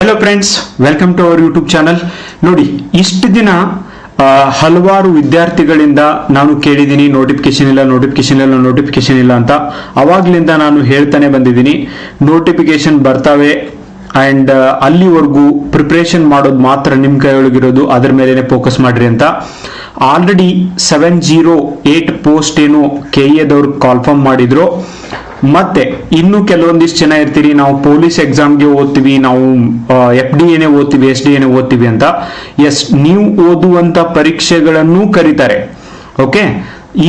Hello friends welcome to our YouTube channel ನೋಡಿ, ಇಷ್ಟು ದಿನ ಹಲವಾರು ವಿದ್ಯಾರ್ಥಿಗಳಿಂದ ನಾನು ಕೇಳಿದ್ದೀನಿ ನೋಟಿಫಿಕೇಶನ್ ಇಲ್ಲ ನೋಟಿಫಿಕೇಶನ್ ಇಲ್ಲ ನೋಟಿಫಿಕೇಶನ್ ಇಲ್ಲ ಅಂತ. ಅವಾಗ್ಲಿಂದ ನಾನು ಹೇಳ್ತಾನೆ ಬಂದಿದ್ದೀನಿ ನೋಟಿಫಿಕೇಶನ್ ಬರ್ತವೆ. ಅಂಡ್ ಅಲ್ಲಿವರೆಗೂ ಪ್ರಿಪ್ರೇಷನ್ ಮಾಡೋದು ಮಾತ್ರ ನಿಮ್ಮ ಕೈಯೊಳಗಿರೋದು, ಅದ್ರ ಮೇಲೆನೆ ಫೋಕಸ್ ಮಾಡ್ರಿ ಅಂತ. Already seven zero eight post ಏನು ಕೆ ಎದವ್ರು ಕಾಲ್ಫರ್ಮ್ ಮಾಡಿದ್ರು. ಮತ್ತೆ ಇನ್ನು ಕೆಲವೊಂದಿಷ್ಟು ಜನ ಇರ್ತೀರಿ, ನಾವು ಪೊಲೀಸ್ ಎಕ್ಸಾಮ್ಗೆ ಓದ್ತೀವಿ, ನಾವು ಎಫ್ ಡಿ ಎನೇ ಓದ್ತೀವಿ ಎಸ್ ಡಿ ಎನೇ ಓದ್ತೀವಿ ಅಂತ. ಎಸ್ ನೀವು ಓದುವಂತ ಪರೀಕ್ಷೆಗಳನ್ನು ಕರೀತಾರೆ. ಓಕೆ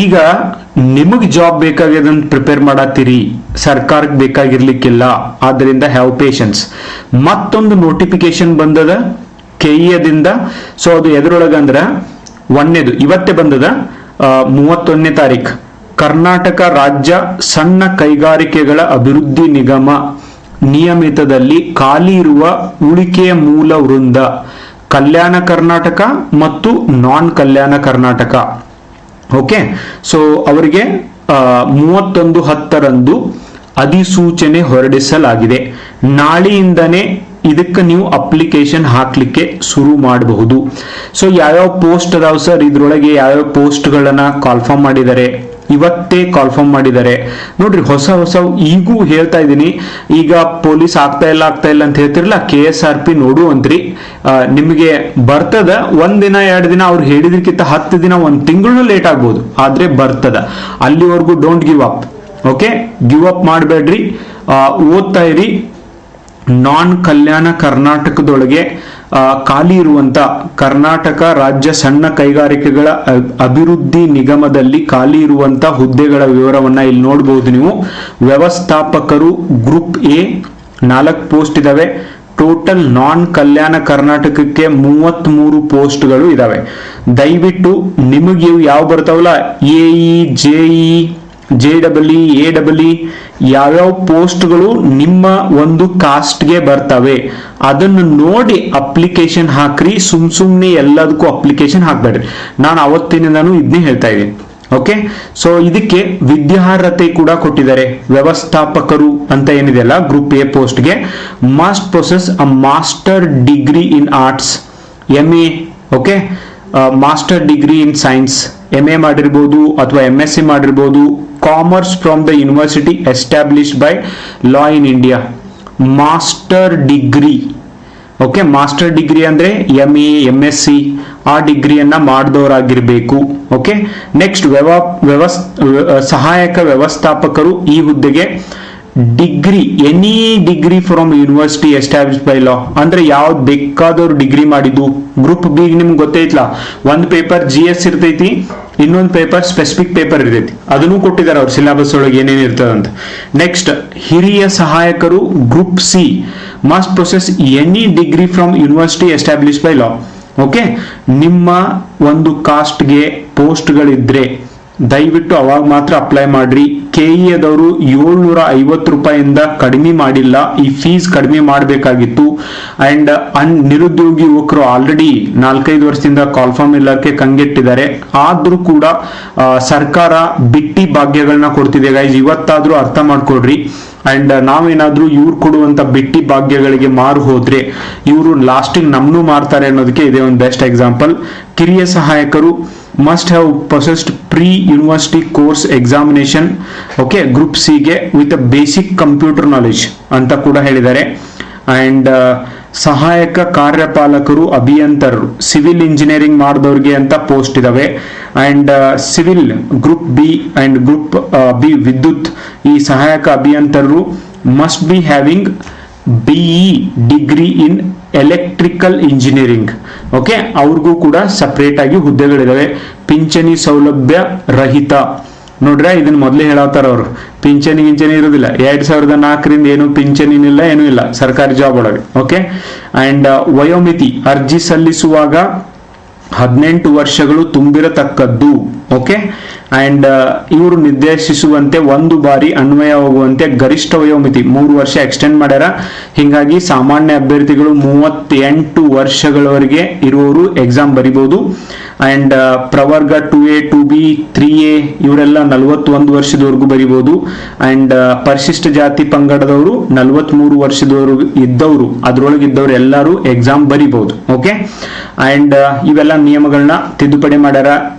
ಈಗ ನಿಮಗೆ ಜಾಬ್ ಬೇಕಾಗಿದ್ದನ್ನು ಪ್ರಿಪೇರ್ ಮಾಡತ್ತೀರಿ ಸರ್ಕಾರಕ್ಕೆ ಬೇಕಾಗಿರ್ಲಿಕ್ಕಿಲ್ಲ ಆದ್ದರಿಂದ ಹ್ಯಾವ್ ಪೇಷನ್ಸ್ ಮತ್ತೊಂದು ನೋಟಿಫಿಕೇಶನ್ ಬಂದದ ಕೆಇಯದಿಂದ ಸೊ ಅದು ಎದುರೊಳಗಂದ್ರ ಒಂದನೇದು, ಇವತ್ತೇ ಬಂದದ ಮೂವತ್ತೊಂದನೇ ತಾರೀಕು ಕರ್ನಾಟಕ ರಾಜ್ಯ ಸಣ್ಣ ಕೈಗಾರಿಕೆಗಳ ಅಭಿವೃದ್ಧಿ ನಿಗಮ ನಿಯಮಿತದಲ್ಲಿ ಖಾಲಿ ಇರುವ ಉಳಿಕೆಯ ಮೂಲ ವೃಂದ ಕಲ್ಯಾಣ ಕರ್ನಾಟಕ ಮತ್ತು non Kalyana Karnataka. Okay so ಅವರಿಗೆ ಮೂವತ್ತೊಂದು ಹತ್ತರಂದು ಅಧಿಸೂಚನೆ ಹೊರಡಿಸಲಾಗಿದೆ. ನಾಳೆಯಿಂದನೇ ಇದಕ್ಕೆ ನೀವು ಅಪ್ಲಿಕೇಶನ್ ಹಾಕ್ಲಿಕ್ಕೆ ಶುರು ಮಾಡಬಹುದು. ಸೊ ಯಾವ್ಯಾವ ಪೋಸ್ಟ್ ಅದಾವ ಸರ್? ಇದ್ರೊಳಗೆ ಯಾವ್ಯಾವ ಪೋಸ್ಟ್ಗಳನ್ನ ಕಾಲ್ಫಾರ್ಮ್ ಮಾಡಿದ್ದಾರೆ? ಇವತ್ತೇ ಕಾಲ್ಫಾರ್ಮ್ ಮಾಡಿದ್ದಾರೆ. ನೋಡ್ರಿ, ಹೊಸ ಹೊಸ ಈಗೂ ಹೇಳ್ತಾ ಇದ್ದೀನಿ. ಈಗ ಪೊಲೀಸ್ ಆಗ್ತಾ ಇಲ್ಲ ಆಗ್ತಾ ಇಲ್ಲ ಅಂತ ಹೇಳ್ತಿರಲ್ಲ ಕೆ ಎಸ್ ಆರ್ ಪಿ ನೋಡು ಅಂತ್ರಿ ನಿಮಗೆ ಬರ್ತದ, ಒಂದ್ ದಿನ, ಎರಡು ದಿನ ಅವ್ರು ಹೇಳಿದಕ್ಕಿಂತ ಹತ್ತು ದಿನ, ಒಂದ್ ತಿಂಗಳು ಲೇಟ್ ಆಗ್ಬೋದು. ಆದ್ರೆ ಬರ್ತದ. ಅಲ್ಲಿವರೆಗೂ don't give up okay give up ಮಾಡಬೇಡ್ರಿ. ಓದ್ತಾ ಇರಿ. ನಾನ್ ಕಲ್ಯಾಣ ಕರ್ನಾಟಕದೊಳಗೆ ಖಾಲಿ ಇರುವಂತ ಕರ್ನಾಟಕ ರಾಜ್ಯ ಸಣ್ಣ ಕೈಗಾರಿಕೆಗಳ ಅಭಿವೃದ್ಧಿ ನಿಗಮದಲ್ಲಿ ಖಾಲಿ ಇರುವಂತ ಹುದ್ದೆಗಳ ವಿವರವನ್ನ ಇಲ್ಲಿ ನೋಡಬಹುದು ನೀವು. ವ್ಯವಸ್ಥಾಪಕರು ಗ್ರೂಪ್ ಎ ನಾಲ್ಕು ಪೋಸ್ಟ್ ಇದಾವೆ. ಟೋಟಲ್ ನಾನ್ ಕಲ್ಯಾಣ ಕರ್ನಾಟಕಕ್ಕೆ ಮೂವತ್ತ್ ಮೂರು ಪೋಸ್ಟ್ಗಳು ಇದಾವೆ. ದಯವಿಟ್ಟು ನಿಮಗೆ ಇವು ಯಾವ ಬರ್ತಾವಲ್ಲ? AE E J E J double E A double E ಯಾವ್ಯಾವ ಪೋಸ್ಟ್ಗಳು ನಿಮ್ಮ ಒಂದು ಕಾಸ್ಟ್ಗೆ ಬರ್ತವೆ, ಅದನ್ನು ನೋಡಿ ಅಪ್ಲಿಕೇಶನ್ ಹಾಕ್ರಿ, ಸುಮ್ ಸುಮ್ನೆ ಎಲ್ಲದಕ್ಕೂ ಅಪ್ಲಿಕೇಶನ್ ಹಾಕ್ಬೇಡ್ರಿ. ನಾನು ಅವತ್ತಿನಿಂದನೂ ಇದನ್ನೇ ಹೇಳ್ತಾ ಇದ್ದೀನಿ, ಓಕೆ? ಸೊ ಇದಕ್ಕೆ ವಿದ್ಯಾರ್ಹತೆ ಕೂಡ ಕೊಟ್ಟಿದ್ದಾರೆ, ವ್ಯವಸ್ಥಾಪಕರು ಅಂತ ಏನಿದೆಯಲ್ಲ, ಗ್ರೂಪ್ ಎ ಪೋಸ್ಟ್ಗೆ. Must process a master degree in arts M A okay? Master degree in science M A ಮಾಡಿರ್ಬೋದು ಅಥವಾ ಎಂ ಎಸ್ ಸಿ ಮಾಡಿರ್ಬೋದು commerce from the university establish by law in India master degree okay master degree ಅಂದರೆ M A M S C ಆ ಡಿಗ್ರಿಯನ್ನು ಮಾಡಿದವರಾಗಿರಬೇಕು. Okay next ವ್ಯವ ವ್ಯವಸ್ ಸಹಾಯಕ ವ್ಯವಸ್ಥಾಪಕರು ಈ ಹುದ್ದೆಗೆ degree, any degree from university establish by law ಅಂದ್ರೆ ಯಾವ್ದು ಬೇಕಾದವ್ರು ಡಿಗ್ರಿ ಮಾಡಿದ್ದು? ಗ್ರೂಪ್ ಬಿ ನಿಮ್ಗೆ ಗೊತ್ತೈತ್ಲಾ? ಒಂದ್ ಪೇಪರ್ ಜಿ ಎಸ್ ಇರ್ತೈತಿ, ಇನ್ನೊಂದು ಪೇಪರ್ ಸ್ಪೆಸಿಫಿಕ್ ಪೇಪರ್ ಇರ್ತೈತಿ. ಅದನ್ನು ಕೊಟ್ಟಿದ್ದಾರೆ ಅವ್ರ ಸಿಲೆಬಸ್ ಒಳಗೆ ಏನೇನು ಇರ್ತದಂತ ನೆಕ್ಸ್ಟ್ ಹಿರಿಯ ಸಹಾಯಕರು group C must process any degree from university establish by law okay ನಿಮ್ಮ ಒಂದು ಕಾಸ್ಟ್ಗೆ ಪೋಸ್ಟ್ಗಳಿದ್ರೆ ದಯವಿಟ್ಟು ಅವಾಗ ಮಾತ್ರ ಅಪ್ಲೈ ಮಾಡ್ರಿ. ಕೆ ಎದವರು ಏಳ್ನೂರ ಐವತ್ತು ರೂಪಾಯಿಂದ ಕಡಿಮೆ ಮಾಡಿಲ್ಲ. ಈ ಫೀಸ್ ಕಡಿಮೆ ಮಾಡಬೇಕಾಗಿತ್ತು. ಅಂಡ್ ಅನ್ ನಿರುದ್ಯೋಗಿ ಯುವಕರು ಆಲ್ರೆಡಿ ನಾಲ್ಕೈದು ವರ್ಷದಿಂದ ಕಾಲ್ಫಾರ್ಮ್ ಇಲಾಖೆ ಕಂಗೆಟ್ಟಿದ್ದಾರೆ. ಆದ್ರೂ ಕೂಡ ಸರ್ಕಾರ ಬಿಟ್ಟಿ ಭಾಗ್ಯಗಳನ್ನ ಕೊಡ್ತಿದೆ. ಗೈಸ್ ಇವತ್ತಾದ್ರೂ ಅರ್ಥ ಮಾಡ್ಕೊಡ್ರಿ ಅಂಡ್ ನಾವೇನಾದ್ರೂ ಇವ್ರು ಕೊಡುವಂತ ಬಿಟ್ಟಿ ಭಾಗ್ಯಗಳಿಗೆ ಮಾರು ಹೋದ್ರೆ, ಇವರು ಲಾಸ್ಟಿಂಗ್ ನಮ್ನು ಮಾರ್ತಾರೆ ಅನ್ನೋದಕ್ಕೆ ಇದೇ ಒಂದು ಬೆಸ್ಟ್ ಎಕ್ಸಾಂಪಲ್ ಕಿರಿಯ ಸಹಾಯಕರು must have processed pre university course examination okay group ಸಿಗೆ ವಿತ್ ಬೇಸಿಕ್ ಕಂಪ್ಯೂಟರ್ ನಾಲೆಜ್ ಅಂತ ಕೂಡ ಹೇಳಿದ್ದಾರೆ. ಅಂಡ್ ಸಹಾಯಕ ಕಾರ್ಯಪಾಲಕರು, ಅಭಿಯಂತರರು ಸಿವಿಲ್ ಇಂಜಿನಿಯರಿಂಗ್ ಮಾಡಿದವ್ರಿಗೆ ಅಂತ ಪೋಸ್ಟ್ ಇದಾವೆ. And civil group B and group B ವಿದ್ಯುತ್ ಈ ಸಹಾಯಕ ಅಭಿಯಂತರರು must be having BE degree in electrical engineering okay ಅವ್ರಿಗೂ ಕೂಡ ಸಪ್ರೇಟ್ ಆಗಿ ಹುದ್ದೆಗಳಿದಾವೆ. ಪಿಂಚಣಿ ಸೌಲಭ್ಯ ರಹಿತ. ನೋಡ್ರೆ ಇದನ್ನ ಮೊದಲೇ ಹೇಳತ್ತಾರ ಅವರು. ಪಿಂಚಣಿ ಗಿಂಚಣಿ ಇರೋದಿಲ್ಲ. ಎರಡ್ ಸಾವಿರದ ನಾಲ್ಕರಿಂದ ಏನು ಪಿಂಚಣಿನಿಲ್ಲ, ಏನೂ ಇಲ್ಲ. ಸರ್ಕಾರಿ ಜಾಬ್ ಒಳಗೆ. ಓಕೆ ಅಂಡ್ ವಯೋಮಿತಿ ಅರ್ಜಿ ಸಲ್ಲಿಸುವಾಗ ಹದಿನೆಂಟು ವರ್ಷಗಳು ತುಂಬಿರತಕ್ಕದ್ದು. ಓಕೆ ಅಂಡ್ ಇವರು ನಿರ್ದೇಶಿಸುವಂತೆ ಒಂದು ಬಾರಿ ಅನ್ವಯವಾಗುವಂತೆ ಗರಿಷ್ಠ ವಯೋಮಿತಿ ಮೂರು ವರ್ಷ ಎಕ್ಸ್ಟೆಂಡ್ ಮಾಡ್ಯಾರ. ಹಿಂಗಾಗಿ ಸಾಮಾನ್ಯ ಅಭ್ಯರ್ಥಿಗಳು ಮೂವತ್ತೆಂಟು ವರ್ಷಗಳವರೆಗೆ ಇರುವವರು ಎಕ್ಸಾಮ್ ಬರಿಬಹುದು ಅಂಡ್ ಪ್ರವರ್ಗ two A two B three A ಇವರೆಲ್ಲ ನಲವತ್ತೊಂದು ವರ್ಷದವರೆಗೂ ಬರಿಬಹುದು ಅಂಡ್ ಪರಿಶಿಷ್ಟ ಜಾತಿ ಪಂಗಡದವರು ನಲವತ್ಮೂರು ವರ್ಷದವರು ಇದ್ದವರು, ಅದರೊಳಗೆ ಇದ್ದವರು ಎಲ್ಲರೂ ಎಕ್ಸಾಮ್ ಬರಿಬಹುದು ಓಕೆ ಅಂಡ್ ಇವೆಲ್ಲ ನಿಯಮಗಳನ್ನ ತಿದ್ದುಪಡಿ ಮಾಡ್ಯಾರ.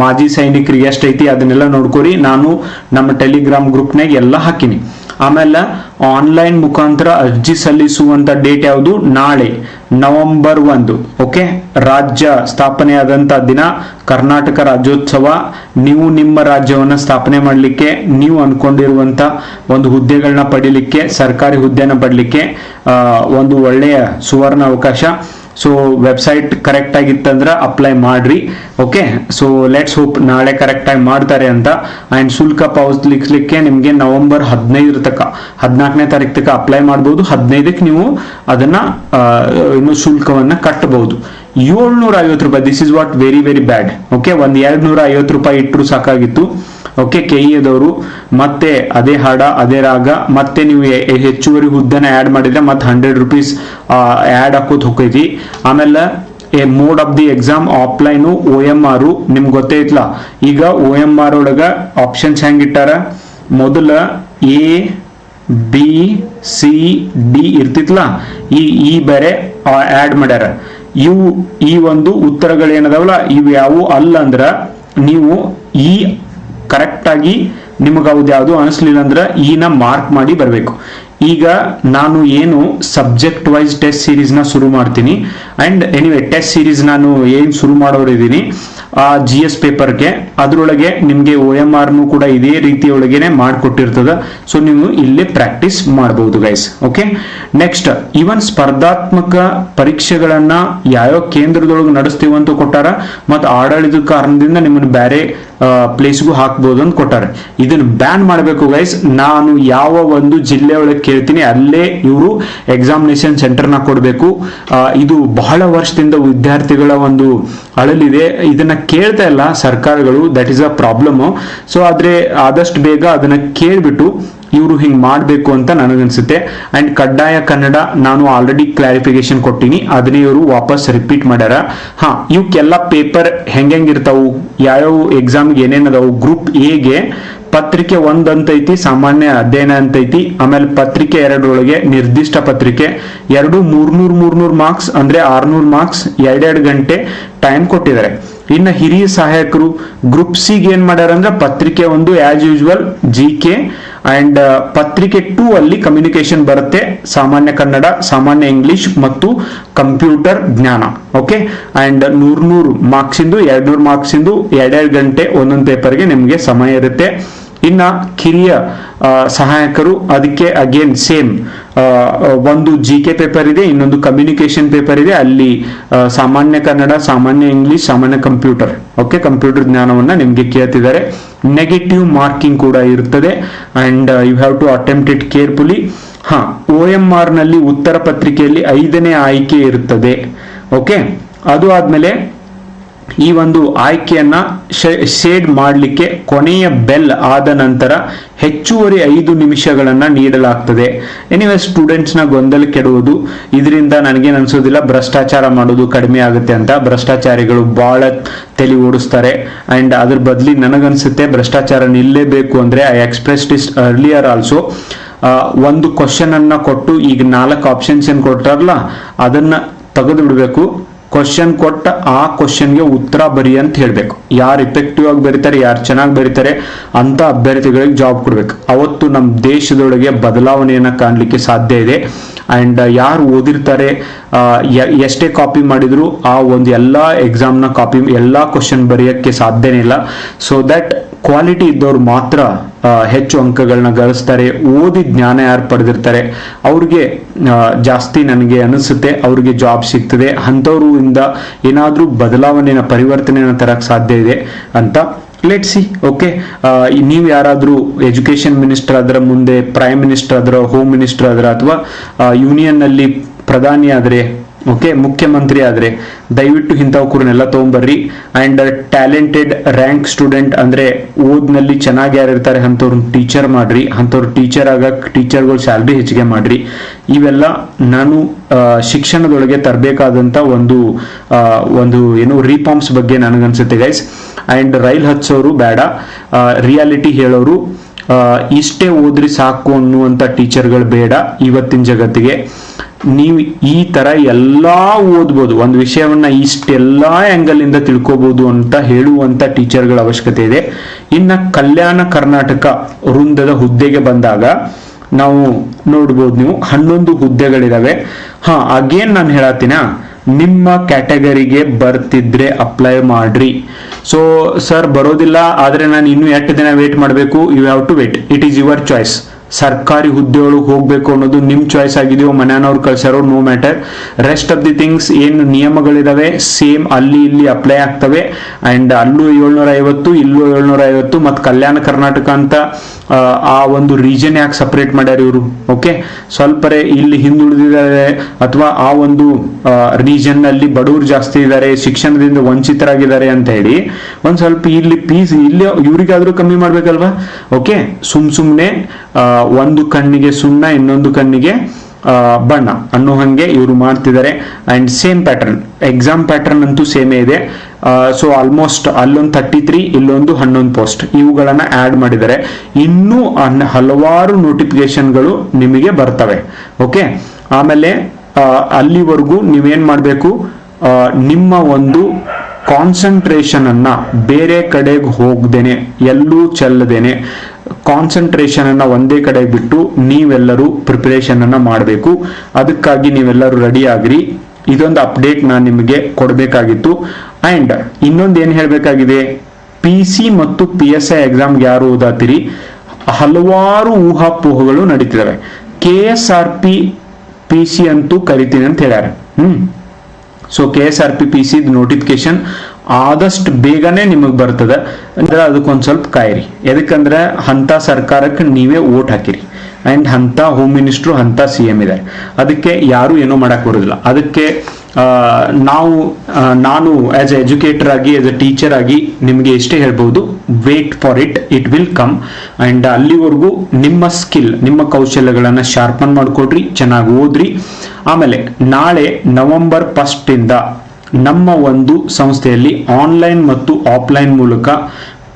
ಮಾಜಿ ಸೈನಿಕರಿಗೆ ಎಷ್ಟೈತಿ ಅದನ್ನೆಲ್ಲ ನೋಡ್ಕೊರಿ. ನಾನು ನಮ್ಮ ಟೆಲಿಗ್ರಾಮ್ ಗ್ರೂಪ್ನಾಗ ಎಲ್ಲ ಹಾಕಿನಿ. ಆಮೇಲೆ ಆನ್ಲೈನ್ ಮುಖಾಂತರ ಅರ್ಜಿ ಸಲ್ಲಿಸುವಂತ ಡೇಟ್ ಯಾವುದು? ನಾಳೆ, ನವೆಂಬರ್ ಒಂದು ಓಕೆ ರಾಜ್ಯ ಸ್ಥಾಪನೆಯಾದಂತ ದಿನ, ಕರ್ನಾಟಕ ರಾಜ್ಯೋತ್ಸವ. ನೀವು ನಿಮ್ಮ ರಾಜ್ಯವನ್ನ ಸ್ಥಾಪನೆ ಮಾಡಲಿಕ್ಕೆ, ನೀವು ಅನ್ಕೊಂಡಿರುವಂತ ಒಂದು ಹುದ್ದೆಗಳನ್ನ ಪಡೀಲಿಕ್ಕೆ, ಸರ್ಕಾರಿ ಹುದ್ದೆನ ಪಡಲಿಕ್ಕೆ ಒಂದು ಒಳ್ಳೆಯ ಸುವರ್ಣ ಅವಕಾಶ ಸೊ ವೆಬ್ಸೈಟ್ ಕರೆಕ್ಟ್ ಆಗಿತ್ತಂದ್ರೆ ಅಪ್ಲೈ ಮಾಡ್ರಿ ಓಕೆ ಸೊ ಲೆಟ್ಸ್ ಹೋಪ್ ನಾಳೆ ಕರೆಕ್ಟ್ ಆಗಿ ಮಾಡ್ತಾರೆ ಅಂತ. ಆ್ಯಂಡ್ ಶುಲ್ಕ ಪಾವತಿಸ್ಲಿಕ್ಕೆ ನಿಮಗೆ ನವೆಂಬರ್ ಹದಿನೈದರ ತನಕ ಹದಿನಾಲ್ಕನೇ ತಾರೀಕು ತನಕ ಅಪ್ಲೈ ಮಾಡ್ಬೋದು. ಹದಿನೈದಕ್ಕೆ ನೀವು ಅದನ್ನ ಇನ್ನು ಶುಲ್ಕವನ್ನ ಕಟ್ಟಬಹುದು ಏಳ್ನೂರ ಐವತ್ತು ರೂಪಾಯಿ. This is what very very bad okay ಒಂದ್ ಎರಡ್ ನೂರ ಐವತ್ತು ರೂಪಾಯಿ ಇಟ್ಟರು ಸಾಕಾಗಿತ್ತು. ಓಕೆ ಕೆ ಎದವರು ಮತ್ತೆ ಅದೇ ಹಾಡ, ಅದೇ ರಾಗ, ಮತ್ತೆ ನೀವು ಹೆಚ್ಚುವರಿ ಹುದ್ದೆನ ಆ್ಯಡ್ ಮಾಡಿದ್ರೆ ಮತ್ತೆ ಹಂಡ್ರೆಡ್ ರುಪೀಸ್ ಆ್ಯಡ್ ಹಾಕೋದು ಹೋಗೈತಿ ಆಮೇಲೆ, a mode of the exam offline O M R ನಿಮ್ಗೆ ಗೊತ್ತೈತ್ಲ ಈಗ ಒ ಎಂ ಆರ್ ಒಳಗ ಆಪ್ಷನ್ಸ್ ಹೆಂಗಿಟ್ಟಾರ ಮೊದಲ ಎ, ಬಿ, ಸಿ, ಡಿ ಇರ್ತಿತ್ಲ. ಈ ಈ ಬೇರೆ ಆ್ಯಡ್ ಮಾಡ್ಯಾರ. ಇವು ಈ ಒಂದು ಉತ್ತರಗಳೇನದಾವಲ್ಲ, ಇವು ಯಾವು ಅಲ್ಲ ಅಂದ್ರ ನೀವು ಈ ಕರೆಕ್ಟ್ ಆಗಿ ನಿಮಗೆ ಅವ್ದು ಯಾವುದು ಅನಿಸ್ಲಿಲ್ಲ ಅಂದ್ರೆ ಈನ ಮಾರ್ಕ್ ಮಾಡಿ ಬರಬೇಕು. ಈಗ ನಾನು ಏನು ಸಬ್ಜೆಕ್ಟ್ ವೈಸ್ ಟೆಸ್ಟ್ ಸೀರೀಸ್ನ ಶುರು ಮಾಡ್ತೀನಿ. ಅಂಡ್ ಎನಿವೆ ಟೆಸ್ಟ್ ಸೀರೀಸ್ ನಾನು ಏನ್ ಶುರು ಮಾಡೋರಿದ್ದೀನಿ ಜಿ ಎಸ್ ಪೇಪರ್ಗೆ ಅದರೊಳಗೆ ನಿಮಗೆ ಓ ಎಂ ಆರ್ನು ಕೂಡ ಇದೇ ರೀತಿಯೊಳಗೇನೆ ಮಾಡಿಕೊಟ್ಟಿರ್ತದ. ಸೊ ನೀವು ಇಲ್ಲೇ ಪ್ರಾಕ್ಟೀಸ್ ಮಾಡಬಹುದು ಗೈಸ್ ಓಕೆ ನೆಕ್ಸ್ಟ್ ಇವನ್ ಸ್ಪರ್ಧಾತ್ಮಕ ಪರೀಕ್ಷೆಗಳನ್ನ ಯಾವ್ಯಾವ ಕೇಂದ್ರದೊಳಗೆ ನಡೆಸ್ತೀವಿ ಅಂತ ಕೊಟ್ಟಾರ, ಮತ್ತು ಆಡಳಿತ ಕಾರಣದಿಂದ ನಿಮ್ಮನ್ನು ಬೇರೆ ಪ್ಲೇಸ್ಗೂ ಹಾಕ್ಬೋದು ಅಂತ ಕೊಟ್ಟಾರೆ. ಇದನ್ನು ಬ್ಯಾನ್ ಮಾಡಬೇಕು ಗೈಸ್ ನಾನು ಯಾವ ಒಂದು ಜಿಲ್ಲೆ ಒಳಗೆ ಕೇಳ್ತೀನಿ, ಅಲ್ಲೇ ಇವರು ಎಕ್ಸಾಮಿನೇಷನ್ ಸೆಂಟರ್ನ ಕೊಡಬೇಕು. ಇದು ಬಹಳ ವರ್ಷದಿಂದ ವಿದ್ಯಾರ್ಥಿಗಳ ಒಂದು ಅಳಲಿದೆ. ಇದನ್ನ ಕೇಳ್ತಾ ಇಲ್ಲ ಸರ್ಕಾರಗಳು that is a problem so ಆದ್ರೆ ಆದಷ್ಟು ಬೇಗ ಅದನ್ನ ಕೇಳ್ಬಿಟ್ಟು ಇವರು ಹಿಂಗ್ ಮಾಡಬೇಕು ಅಂತ ನನಗನ್ಸುತ್ತೆ. ಅಂಡ್ ಕಡ್ಡಾಯ ಕನ್ನಡ ನಾನು ಆಲ್ರೆಡಿ ಕ್ಲಾರಿಫಿಕೇಶನ್ ಕೊಟ್ಟಿನಿ. ಅದನ್ನೇ ಇವರು ವಾಪಸ್ ರಿಪೀಟ್ ಮಾಡ್ಯಾರ. ಹಾ ಇವಕ್ಕೆಲ್ಲ ಪೇಪರ್ ಹೆಂಗೆಂಗಿರ್ತಾವು? ಯಾವ್ಯಾವ ಎಕ್ಸಾಮ್ಗೆ ಏನೇನು ಅದಾವು? ಗ್ರೂಪ್ ಎಗೆ ಪತ್ರಿಕೆ ಒಂದ್ ಅಂತ ಐತಿ ಸಾಮಾನ್ಯ ಅಧ್ಯಯನ ಅಂತ ಐತಿ ಆಮೇಲೆ ಪತ್ರಿಕೆ ಎರಡರೊಳಗೆ ನಿರ್ದಿಷ್ಟ ಪತ್ರಿಕೆ. ಎರಡು ಮೂರ್ನೂರ್ ಮೂರ್ನೂರ್ ಮಾರ್ಕ್ಸ್ ಅಂದ್ರೆ ಆರ್ನೂರ್ ಮಾರ್ಕ್ಸ್ ಎರಡೆರಡು ಗಂಟೆ ಟೈಮ್ ಕೊಟ್ಟಿದ್ದಾರೆ. ಇನ್ನ ಹಿರಿಯ ಸಹಾಯಕರು ಗ್ರೂಪ್ ಸಿಗೆ ಏನ್ ಮಾಡ್ಯಾರ ಅಂದ್ರೆ ಪತ್ರಿಕೆ ಒಂದು as usual G K and ಪತ್ರಿಕೆ ಟೂ ಅಲ್ಲಿ ಕಮ್ಯುನಿಕೇಶನ್ ಬರುತ್ತೆ. ಸಾಮಾನ್ಯ ಕನ್ನಡ, ಸಾಮಾನ್ಯ ಇಂಗ್ಲಿಷ್ ಮತ್ತು ಕಂಪ್ಯೂಟರ್ ಜ್ಞಾನ ಓಕೆ ಅಂಡ್ ನೂರ್ ನೂರು ಮಾರ್ಕ್ಸ್ ಇಂದು ಎರಡ್ ನೂರು ಮಾರ್ಕ್ಸ್ ಇಂದು, ಎರಡೆರಡು ಗಂಟೆ ಒಂದೊಂದು ಪೇಪರ್ಗೆ ನಿಮಗೆ ಸಮಯ ಇರುತ್ತೆ. ಇನ್ನ ಕಿರಿಯ ಸಹಾಯಕರು ಅದಕ್ಕೆ ಅಗೇನ್ ಸೇಮ್ ಒಂದು ಜಿ ಕೆ ಪೇಪರ್ ಇದೆ, ಇನ್ನೊಂದು ಕಮ್ಯುನಿಕೇಶನ್ ಪೇಪರ್ ಇದೆ, ಅಲ್ಲಿ ಸಾಮಾನ್ಯ ಕನ್ನಡ, ಸಾಮಾನ್ಯ ಇಂಗ್ಲಿಷ್ ಸಾಮಾನ್ಯ ಕಂಪ್ಯೂಟರ್ ಓಕೆ ಕಂಪ್ಯೂಟರ್ ಜ್ಞಾನವನ್ನ ನಿಮ್ಗೆ ಕೇಳ್ತಿದ್ದಾರೆ. ನೆಗೆಟಿವ್ ಮಾರ್ಕಿಂಗ್ ಕೂಡ ಇರ್ತದೆ and you have to attempt it carefully ಹಾ ಒ ಎಂ ಆರ್ನಲ್ಲಿ ಉತ್ತರ ಪತ್ರಿಕೆಯಲ್ಲಿ ಐದನೇ ಆಯ್ಕೆ ಇರುತ್ತದೆ ಓಕೆ ಅದು ಆದ್ಮೇಲೆ ಈ ಒಂದು ಆಯ್ಕೆಯನ್ನ ಶೇಡ್ ಮಾಡಲಿಕ್ಕೆ ಕೊನೆಯ ಬೆಲ್ ಆದ ನಂತರ ಹೆಚ್ಚುವರಿ ಐದು ನಿಮಿಷಗಳನ್ನು ನೀಡಲಾಗ್ತದೆ. ಎನಿವೆ ಸ್ಟೂಡೆಂಟ್ಸ್ನ ಗೊಂದಲ ಕೆಡುವುದು. ಇದರಿಂದ ನನಗೇನು ಅನಿಸೋದಿಲ್ಲ, ಭ್ರಷ್ಟಾಚಾರ ಮಾಡೋದು ಕಡಿಮೆ ಆಗುತ್ತೆ ಅಂತ. ಭ್ರಷ್ಟಾಚಾರಿಗಳು ಬಹಳ ತಲೆ ಓಡಿಸ್ತಾರೆ. ಅಂಡ್ ಅದ್ರ ಬದಲಿ ನನಗನ್ಸುತ್ತೆ, ಭ್ರಷ್ಟಾಚಾರ ನಿಲ್ಲಲೇಬೇಕು ಅಂದ್ರೆ I express is earlier also ಒಂದು ಕ್ವಶನ್ ಅನ್ನ ಕೊಟ್ಟು ಈಗ ನಾಲ್ಕು ಆಪ್ಷನ್ಸ್ ಏನ್ ಕೊಟ್ಟಾರಲ್ಲ ಅದನ್ನ ತೆಗೆದು ಬಿಡಬೇಕು ಕ್ವಶನ್ ಕೊಟ್ಟ ಆ ಕ್ವಶನ್ಗೆ ಉತ್ತರ ಬರಿ ಅಂತ ಹೇಳ್ಬೇಕು. ಯಾರು ಇಫೆಕ್ಟಿವ್ ಆಗಿ ಬರೀತಾರೆ, ಯಾರು ಚೆನ್ನಾಗಿ ಬರೀತಾರೆ ಅಂತ ಅಭ್ಯರ್ಥಿಗಳಿಗೆ ಜಾಬ್ ಕೊಡ್ಬೇಕು. ಅವತ್ತು ನಮ್ಮ ದೇಶದೊಳಗೆ ಬದಲಾವಣೆಯನ್ನ ಕಾಣಲಿಕ್ಕೆ ಸಾಧ್ಯ ಇದೆ. ಅಂಡ್ ಯಾರು ಓದಿರ್ತಾರೆ ಎಷ್ಟೇ ಕಾಪಿ ಮಾಡಿದ್ರು ಆ ಒಂದು ಎಲ್ಲ ಎಕ್ಸಾಮ್ನ ಕಾಪಿ ಎಲ್ಲಾ ಕ್ವಶನ್ ಬರೆಯೋಕ್ಕೆ ಸಾಧ್ಯನೇ ಇಲ್ಲ. ಸೊ ದಟ್ ಕ್ವಾಲಿಟಿ ಇದ್ದವ್ರು ಮಾತ್ರ ಹೆಚ್ಚು ಅಂಕಗಳನ್ನ ಗಳಿಸ್ತಾರೆ, ಓದಿ ಜ್ಞಾನ ಯಾರು ಪಡೆದಿರ್ತಾರೆ, ಅವ್ರಿಗೆ ಜಾಸ್ತಿ ನನಗೆ ಅನಿಸುತ್ತೆ, ಅವ್ರಿಗೆ ಜಾಬ್ ಸಿಗ್ತದೆ ಅಂಥವ್ರು ಇಂದ ಏನಾದರೂ ಬದಲಾವಣೆನ, ಪರಿವರ್ತನೆನ ತರಕ್ಕೆ ಸಾಧ್ಯ ಇದೆ ಅಂತ ಲೆಟ್ ಸಿ ಓಕೆ ನೀವು ಯಾರಾದರೂ ಎಜುಕೇಷನ್ ಮಿನಿಸ್ಟರ್ ಆದ್ರೆ ಮುಂದೆ ಪ್ರೈಮ್ ಮಿನಿಸ್ಟರ್ ಆದ್ರೆ ಹೋಮ್ ಮಿನಿಸ್ಟರ್ ಅದರ ಅಥವಾ ಯೂನಿಯನ್ನಲ್ಲಿ ಪ್ರಧಾನಿ ಆದ್ರೆ ಓಕೆ ಮುಖ್ಯಮಂತ್ರಿ ಆದರೆ ದಯವಿಟ್ಟು ಇಂಥವ್ಕೂರನ್ನೆಲ್ಲ ತೊಗೊಂಬರ್ರಿ. ಆ್ಯಂಡ್ ಟ್ಯಾಲೆಂಟೆಡ್ ರ್ಯಾಂಕ್ ಸ್ಟೂಡೆಂಟ್ ಅಂದರೆ ಓದ್ನಲ್ಲಿ ಚೆನ್ನಾಗಿ ಯಾರು ಇರ್ತಾರೆ ಅಂಥವ್ರನ್ನ ಟೀಚರ್ ಮಾಡಿರಿ. ಅಂಥವ್ರು ಟೀಚರ್ ಆಗಕ್ಕೆ ಟೀಚರ್ಗಳು ಸ್ಯಾಲ್ರಿ ಹೆಚ್ಚಿಗೆ ಮಾಡಿರಿ. ಇವೆಲ್ಲ ನಾನು ಶಿಕ್ಷಣದೊಳಗೆ ತರಬೇಕಾದಂಥ ಒಂದು ಒಂದು ಏನು ರಿಫಾರ್ಮ್ಸ್ ಬಗ್ಗೆ ನನಗನ್ಸುತ್ತೆ ಗೈಸ್ ಆ್ಯಂಡ್ ರೈಲ್ ಹಚ್ಚೋರು ಬೇಡ. ರಿಯಾಲಿಟಿ ಹೇಳೋರು ಇಷ್ಟೇ ಓದ್ರಿ ಸಾಕು ಅನ್ನುವಂಥ ಟೀಚರ್ಗಳು ಬೇಡ ಇವತ್ತಿನ ಜಗತ್ತಿಗೆ. ನೀವು ಈ ತರ ಎಲ್ಲಾ ಓದ್ಬೋದು. ಒಂದು ವಿಷಯವನ್ನ ಇಷ್ಟೆಲ್ಲಾ ಆಂಗಲ್ ಇಂದ ತಿಳ್ಕೊಬಹುದು ಅಂತ ಹೇಳುವಂತ ಟೀಚರ್ಗಳ ಅವಶ್ಯಕತೆ ಇದೆ. ಇನ್ನ ಕಲ್ಯಾಣ ಕರ್ನಾಟಕ ವೃಂದದ ಹುದ್ದೆಗೆ ಬಂದಾಗ ನಾವು ನೋಡ್ಬೋದು ನೀವು ಹನ್ನೊಂದು ಹುದ್ದೆಗಳಿದಾವೆ. ಹಾ, ಅಗೇನ್ ನಾನು ಹೇಳತ್ತೀನ? ನಿಮ್ಮ ಕ್ಯಾಟಗರಿಗೆ ಬರ್ತಿದ್ರೆ ಅಪ್ಲೈ ಮಾಡ್ರಿ. ಸೊ ಸರ್ ಬರೋದಿಲ್ಲ, ಆದ್ರೆ ನಾನು ಇನ್ನು ಎಷ್ಟು ದಿನ ವೇಟ್ ಮಾಡಬೇಕು? You have to wait it is your choice ಸರ್ಕಾರಿ ಹುದ್ದೆಯೊಳಗೆ ಹೋಗ್ಬೇಕು ಅನ್ನೋದು ನಿಮ್ ಚಾಯ್ಸ್ ಆಗಿದೆಯೋ ಮನೆಯವ್ರು ಕಳ್ಸಾರೋ no matter rest of the things ಏನು ನಿಯಮಗಳಿದಾವೆ ಸೇಮ್ ಅಲ್ಲಿ ಇಲ್ಲಿ ಅಪ್ಲೈ ಆಗ್ತವೆ. ಅಂಡ್ ಅಲ್ಲೂ ಏಳ್ನೂರ ಐವತ್ತು ಇಲ್ಲೂ ಏಳ್ನೂರ ಐವತ್ತು ಮತ್ತು ಕಲ್ಯಾಣ ಕರ್ನಾಟಕ ಅಂತ ಆ, ಒಂದು ರೀಜನ್ ಯಾಕೆ ಸಪ್ರೇಟ್ ಮಾಡ್ಯಾರ ಇವರು? ಓಕೆ ಸ್ವಲ್ಪರೇ ಇಲ್ಲಿ ಹಿಂದುಳಿದಿದ್ದಾರೆ ಅಥವಾ ಆ ಒಂದು ರೀಜನ್ ಅಲ್ಲಿ ಬಡವರು ಜಾಸ್ತಿ ಇದ್ದಾರೆ ಶಿಕ್ಷಣದಿಂದ ವಂಚಿತರಾಗಿದ್ದಾರೆ ಅಂತ ಹೇಳಿ ಒಂದ್ ಸ್ವಲ್ಪ ಇಲ್ಲಿ ಪೀಸ್ ಇಲ್ಲಿ ಇವರಿಗಾದ್ರೂ ಕಮ್ಮಿ ಮಾಡ್ಬೇಕಲ್ವಾ? ಓಕೆ ಸುಮ್ ಸುಮ್ನೆ ಒಂದು ಕಣ್ಣಿಗೆ ಸುಣ್ಣ, ಇನ್ನೊಂದು ಕಣ್ಣಿಗೆ ಬಣ್ಣ ಅನ್ನೋ ಹಂಗೆ ಇವರು ಮಾಡ್ತಿದ್ದಾರೆ. And same pattern exam pattern ಅಂತೂ ಸೇಮೇ ಇದೆ. ಸೊ ಆಲ್ಮೋಸ್ಟ್ ಅಲ್ಲೊಂದು ತರ್ಟಿ ತ್ರೀ ಇಲ್ಲೊಂದು ಹನ್ನೊಂದು ಪೋಸ್ಟ್ ಇವುಗಳನ್ನು ಆಡ್ ಮಾಡಿದ್ದಾರೆ. ಇನ್ನೂ ಹಲವಾರು ನೋಟಿಫಿಕೇಶನ್ಗಳು ನಿಮಗೆ ಬರ್ತವೆ. ಓಕೆ ಆಮೇಲೆ ಅಲ್ಲಿವರೆಗೂ ನೀವೇನು ಮಾಡಬೇಕು? ನಿಮ್ಮ ಒಂದು ಕಾನ್ಸಂಟ್ರೇಷನ್ ಅನ್ನ ಬೇರೆ ಕಡೆಗೆ ಹೋಗ್ದೇನೆ, ಎಲ್ಲೂ ಚೆಲ್ಲದೇನೆ ಕಾನ್ಸಂಟ್ರೇಷನ್ ಅನ್ನ ಒಂದೇ ಕಡೆ ಬಿಟ್ಟು ನೀವೆಲ್ಲರೂ ಪ್ರಿಪರೇಷನ್ ಅನ್ನ ಮಾಡಬೇಕು. ಅದಕ್ಕಾಗಿ ನೀವೆಲ್ಲರೂ ರೆಡಿ ಆಗ್ರಿ. ಇದೊಂದು ಅಪ್ಡೇಟ್ ನಾನು ನಿಮಗೆ ಕೊಡಬೇಕಾಗಿತ್ತು. ಅಂಡ್ ಇನ್ನೊಂದು ಏನು ಹೇಳಬೇಕಾಗಿದೆ? ಪಿ ಸಿ ಮತ್ತು ಪಿ ಎಸ್ ಐ ಎಕ್ಸಾಮ್ಗೆ ಯಾರು ಓದಾತಿರಿ? ಹಲವಾರು ಊಹಾಪೋಹಗಳು ನಡೀತಿದ್ದಾವೆ K S R P P C ಅಂತೂ ಕರಿತೀನಿ ಅಂತ ಹೇಳ್ಯಾರ. ಹ್ಮ್. So K S R P P C notification ಆದಷ್ಟು ಬೇಗನೆ ನಿಮಗೆ ಬರ್ತದೆ. ಅಂದ್ರೆ ಅದಕ್ಕೊಂದು ಸ್ವಲ್ಪ ಕಾಯಿರಿ. ಎದಕ್ಕಂದ್ರೆ ಅಂತ ಸರ್ಕಾರಕ್ಕೆ ನೀವೇ ಓಟ್ ಹಾಕಿರಿ. ಆ್ಯಂಡ್ ಅಂತ ಹೋಮ್ ಮಿನಿಸ್ಟ್ರು ಅಂತ ಸಿ ಎಂ ಇದ್ದಾರೆ ಅದಕ್ಕೆ ಯಾರು ಏನೂ ಮಾಡಕ್ ಬರೋದಿಲ್ಲ. ಅದಕ್ಕೆ ನಾವು ನಾನು ಆಸ್ ಎ ಎಜುಕೇಟರ್ ಆಗಿ ಆಸ್ ಎ ಟೀಚರ್ ಆಗಿ ನಿಮಗೆ ಎಷ್ಟೇ ಹೇಳ್ಬೋದು wait for it it will come and ಅಲ್ಲಿವರೆಗೂ ನಿಮ್ಮ ಸ್ಕಿಲ್ ನಿಮ್ಮ ಕೌಶಲ್ಯಗಳನ್ನು ಶಾರ್ಪನ್ ಮಾಡಿಕೊಡ್ರಿ ಚೆನ್ನಾಗಿ ಓದ್ರಿ. ಆಮೇಲೆ ನಾಳೆ ನವಂಬರ್ ಫಸ್ಟ್ ಇಂದ ನಮ್ಮ ಒಂದು ಸಂಸ್ಥೆಯಲ್ಲಿ ಆನ್ಲೈನ್ ಮತ್ತು ಆಫ್ಲೈನ್ ಮೂಲಕ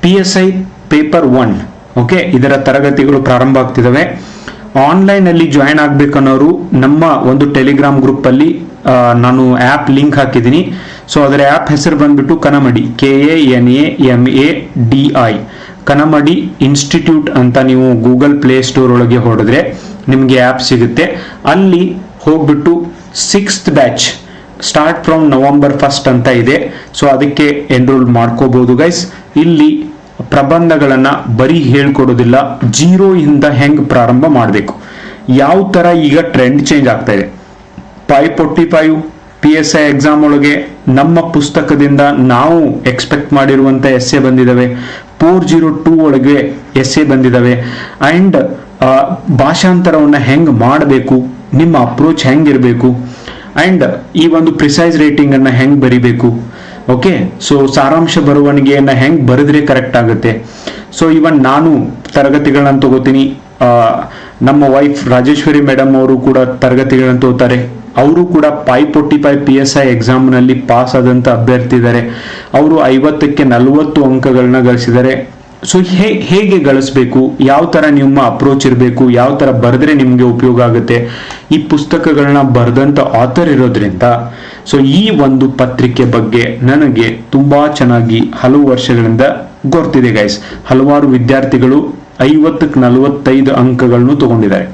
P S I paper one okay ಇದರ ತರಗತಿಗಳು ಪ್ರಾರಂಭ ಆಗ್ತಿದ್ದಾವೆ ಆನ್ಲೈನ್ ಅಲ್ಲಿ ಜಾಯಿನ್ ಆಗ್ಬೇಕನ್ನೋರು ನಮ್ಮ ಒಂದು ಟೆಲಿಗ್ರಾಮ್ ಗ್ರೂಪ್ ಅಲ್ಲಿ ನಾನು ಆ್ಯಪ್ ಲಿಂಕ್ ಹಾಕಿದ್ದೀನಿ. ಸೊ ಅದರ ಆ್ಯಪ್ ಹೆಸರು ಬಂದ್ಬಿಟ್ಟು Kanamadi K A N A M A D I Kanamadi institute ಅಂತ ನೀವು ಗೂಗಲ್ ಪ್ಲೇ ಸ್ಟೋರ್ ಒಳಗೆ ಹೊಡೆದ್ರೆ ನಿಮಗೆ ಆ್ಯಪ್ ಸಿಗುತ್ತೆ. ಅಲ್ಲಿ ಹೋಗ್ಬಿಟ್ಟು sixth batch start from November first ಅಂತ ಇದೆ. ಸೊ ಅದಕ್ಕೆ ಎನ್ರೋಲ್ ಮಾಡ್ಕೋಬಹುದು ಗೈಸ್ ಇಲ್ಲಿ ಪ್ರಬಂಧಗಳನ್ನ ಬರೀ ಹೇಳ್ಕೊಡೋದಿಲ್ಲ ಜೀರೋ ಇಂದ ಹೆಂಗ್ ಪ್ರಾರಂಭ ಮಾಡಬೇಕು. ಯಾವ ತರ ಈಗ ಟ್ರೆಂಡ್ ಚೇಂಜ್ ಆಗ್ತಾ ಇದೆ. Five forty five P S I exam ಒಳಗೆ ನಮ್ಮ ಪುಸ್ತಕದಿಂದ ನಾವು ಎಕ್ಸ್ಪೆಕ್ಟ್ ಮಾಡಿರುವಂತ ಎಸ್ ಎ ಬಂದಿದ್ದಾವೆ ಫೋರ್ ಜೀರೋ ಟೂ ಒಳಗೆ ಎಸ್ ಎ ಬಂದಿದ್ದಾವೆ ಅಂಡ್ ಭಾಷಾಂತರವನ್ನ ಹೆಂಗ್ ಮಾಡಬೇಕು, ನಿಮ್ಮ ಅಪ್ರೋಚ್ ಹೆಂಗಿರಬೇಕು. ಅಂಡ್ ಈ ಒಂದು ಪ್ರಿಸೈಸ್ ರೇಟಿಂಗ್ ಅನ್ನ ಹೆಂಗ್ ಬರಿಬೇಕು? ಓಕೆ ಸೊ ಸಾರಾಂಶ ಬರವಣಿಗೆಯನ್ನ ಹೆಂಗ್ ಬರೆದ್ರೆ ಕರೆಕ್ಟ್ ಆಗುತ್ತೆ? ಸೊ ಇವನ್ ನಾನು ತರಗತಿಗಳನ್ನ ತಗೋತೀನಿ. ನಮ್ಮ ವೈಫ್ ರಾಜೇಶ್ವರಿ ಮೇಡಮ್ ಅವರು ಕೂಡ ತರಗತಿಗಳನ್ನ ತಗೋತಾರೆ. ಅವರು ಕೂಡ five forty five P S I ಎಕ್ಸಾಮ್ನಲ್ಲಿ pass ಆದಂತ ಅಭ್ಯರ್ಥಿ ಇದ್ದಾರೆ ಅವರು ಐವತ್ತಕ್ಕೆ ನಲವತ್ತು ಅಂಕಗಳನ್ನ ಗಳಿಸಿದ್ದಾರೆ. ಸೊ ಹೇ, ಹೇಗೆ ಗಳಿಸ್ಬೇಕು? ಯಾವ ತರ ನಿಮ್ಮ ಅಪ್ರೋಚ್ ಇರಬೇಕು? ಯಾವ ತರ ಬರೆದ್ರೆ ನಿಮ್ಗೆ ಉಪಯೋಗ ಆಗುತ್ತೆ? ಈ ಪುಸ್ತಕಗಳನ್ನ ಬರೆದಂತ ಆಥರ್ ಇರೋದ್ರಿಂದ ಸೊ ಈ ಒಂದು ಪತ್ರಿಕೆ ಬಗ್ಗೆ ನನಗೆ ತುಂಬಾ ಚೆನ್ನಾಗಿ ಹಲವು ವರ್ಷಗಳಿಂದ ಗೊತ್ತಿದೆ ಗೈಸ್ ಹಲವಾರು ವಿದ್ಯಾರ್ಥಿಗಳು ಐವತ್ತಕ್ಕೆ ನಲವತ್ತೈದು ಅಂಕಗಳನ್ನು ತಗೊಂಡಿದ್ದಾರೆ.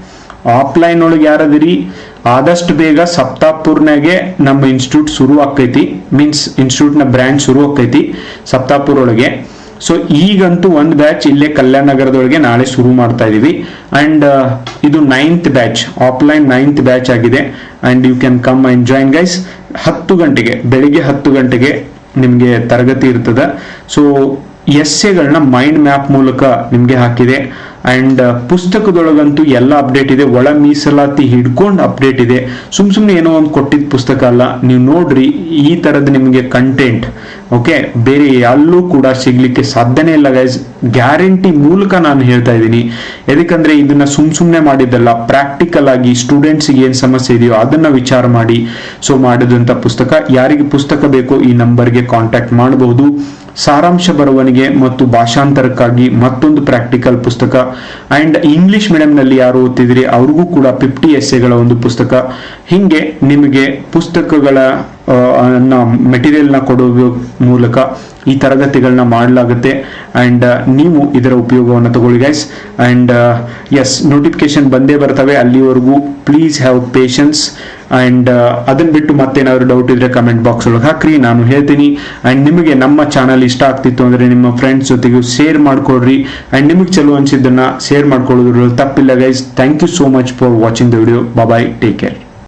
ಆಫ್ಲೈನ್ ಒಳಗೆ ಯಾರದಿರಿ, ಆದಷ್ಟು ಬೇಗ ಸಪ್ತಾಪುರ್ನಾಗೆ ನಮ್ಮ ಇನ್ಸ್ಟಿಟ್ಯೂಟ್ ಶುರು ಆಕೈತಿ ಮೀನ್ಸ್ ಇನ್ಸ್ಟಿಟ್ಯೂಟ್ನ ಬ್ರ್ಯಾಂಡ್ ಶುರು ಆಕೈತಿ ಸಪ್ತಾಪುರ್ ಒಳಗೆ. ಸೊ ಈಗಂತೂ ಒಂದು ಬ್ಯಾಚ್ ಇಲ್ಲೇ ಕಲ್ಯಾಣ ನಗರದೊಳಗೆ ನಾಳೆ ಶುರು ಮಾಡ್ತಾ ಇದೀವಿ. ಅಂಡ್ ಇದು ninth batch offline ninth batch ಆಗಿದೆ. And you can come and join guys ಹತ್ತು ಗಂಟೆಗೆ, ಬೆಳಿಗ್ಗೆ ಹತ್ತು ಗಂಟೆಗೆ ನಿಮಗೆ ತರಗತಿ ಇರ್ತದೆ. ಸೊ ಎಸ್ಸೆಗಳನ್ನ ಮೈಂಡ್ ಮ್ಯಾಪ್ ಮೂಲಕ ನಿಮಗೆ ಹಾಕಿದೆ. ಅಂಡ್ ಪುಸ್ತಕದೊಳಗಂತೂ ಎಲ್ಲ ಅಪ್ಡೇಟ್ ಇದೆ. ಒಳ ಮೀಸಲಾತಿ ಹಿಡ್ಕೊಂಡು ಅಪ್ಡೇಟ್ ಇದೆ. ಸುಮ್ ಸುಮ್ಮನೆ ಏನೋ ಒಂದು ಕೊಟ್ಟಿದ್ದ ಪುಸ್ತಕ ಅಲ್ಲ, ನೀವು ನೋಡ್ರಿ ಈ ತರದ ನಿಮಗೆ ಕಂಟೆಂಟ್ ಓಕೆ ಬೇರೆ ಎಲ್ಲೂ ಕೂಡ ಸಿಗ್ಲಿಕ್ಕೆ ಸಾಧ್ಯನೇ ಇಲ್ಲ ಗೈಸ್ ಗ್ಯಾರಂಟಿ ಮೂಲಕ ನಾನು ಹೇಳ್ತಾ ಇದ್ದೀನಿ. ಯಾಕಂದ್ರೆ ಇದನ್ನ ಸುಮ್ ಸುಮ್ಮನೆ ಮಾಡಿದ್ದಲ್ಲ ಪ್ರಾಕ್ಟಿಕಲ್ ಆಗಿ ಸ್ಟೂಡೆಂಟ್ಸ್ಗೆ ಏನು ಸಮಸ್ಯೆ ಇದೆಯೋ ಅದನ್ನ ವಿಚಾರ ಮಾಡಿ. ಸೊ ಮಾಡಿದಂತ ಪುಸ್ತಕ, ಯಾರಿಗೆ ಪುಸ್ತಕ ಬೇಕೋ ಈ ನಂಬರ್ಗೆ ಕಾಂಟ್ಯಾಕ್ಟ್ ಮಾಡಬಹುದು ಸಾರಾಂಶ ಬರವಣಿಗೆ ಮತ್ತು ಭಾಷಾಂತರಕ್ಕಾಗಿ ಮತ್ತೊಂದು ಪ್ರಾಕ್ಟಿಕಲ್ ಪುಸ್ತಕ. ಅಂಡ್ ಇಂಗ್ಲಿಷ್ನಲ್ಲಿ ಯಾರು ಓದ್ತಿದ್ರಿ ಅವ್ರಿಗೂ ಕೂಡ ಫಿಫ್ಟಿ ಎಸ್ಸೆಗಳ ಒಂದು ಪುಸ್ತಕ. ಹಿಂಗೆ ನಿಮಗೆ ಪುಸ್ತಕಗಳ ಮೆಟೀರಿಯಲ್ನ ಕೊಡುವ ಮೂಲಕ ಈ ತರಗತಿಗಳನ್ನ ಮಾಡಲಾಗುತ್ತೆ. ಅಂಡ್ ನೀವು ಇದರ ಉಪಯೋಗವನ್ನು ತಗೊಳ್ಳಿ ಗೈಸ್ ಅಂಡ್ ಎಸ್ ನೋಟಿಫಿಕೇಶನ್ ಬಂದೇ ಬರ್ತವೆ ಅಲ್ಲಿವರೆಗೂ. ಪ್ಲೀಸ್ ಹ್ಯಾವ್ ಪೇಷನ್ಸ್ ಅಂಡ್ ಅದನ್ನ ಬಿಟ್ಟು ಮತ್ತೇನಾದ್ರು ಡೌಟ್ ಇದ್ರೆ ಕಮೆಂಟ್ ಬಾಕ್ಸ್ ಒಳಗೆ ಹಾಕ್ರಿ. ನಾನು ಹೇಳ್ತೀನಿ. ಅಂಡ್, ನಿಮಗೆ ನಮ್ಮ ಚಾನಲ್ ಇಷ್ಟ ಆಗ್ತಿತ್ತು ಅಂದ್ರೆ ನಿಮ್ಮ ಫ್ರೆಂಡ್ಸ್ ಜೊತೆಗೂ ಶೇರ್ ಮಾಡ್ಕೊಡ್ರಿ. ಅಂಡ್, ನಿಮಗೆ ಚಲೋ ಅನ್ಸಿದ್ದನ್ನ ಶೇರ್ ಮಾಡ್ಕೊಳ್ಳೋದ್ರಲ್ಲಿ ತಪ್ಪಿಲ್ಲ guys thank you so much for watching the video bye take care